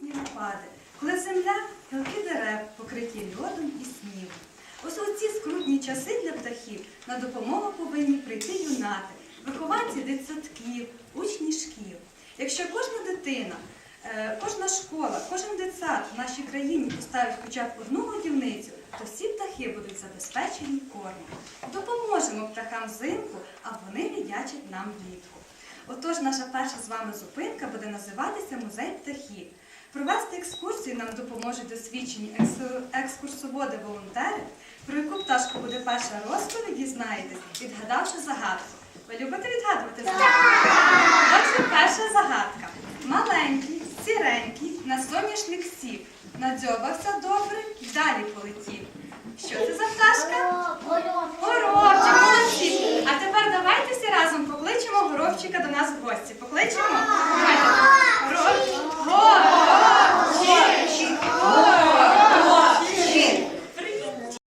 снігопади, коли земля гілки дерев покриті льодом і снігом. Ось у ці скрутні часи для птахів на допомогу повинні прийти юнати, вихованці дитсадків, учні шкіл. Якщо кожна дитина, е, кожна школа, кожен дитсад в нашій країні поставить хоча б одну годівницю, то всі птахи будуть забезпечені кормом. Допоможемо птахам взимку, а вони віддячать нам влітку. Отож, наша перша з вами зупинка буде називатися Музей птахів. Провести екскурсію нам допоможуть досвідчені екскурсоводи-волонтери, про яку пташку буде перша розповідь, дізнаєтесь, відгадавши загадку. Ви любите відгадувати загадку? Отже, перша загадка. Маленький, сіренький, на соняшник сів, надзьобався добре, далі полетів.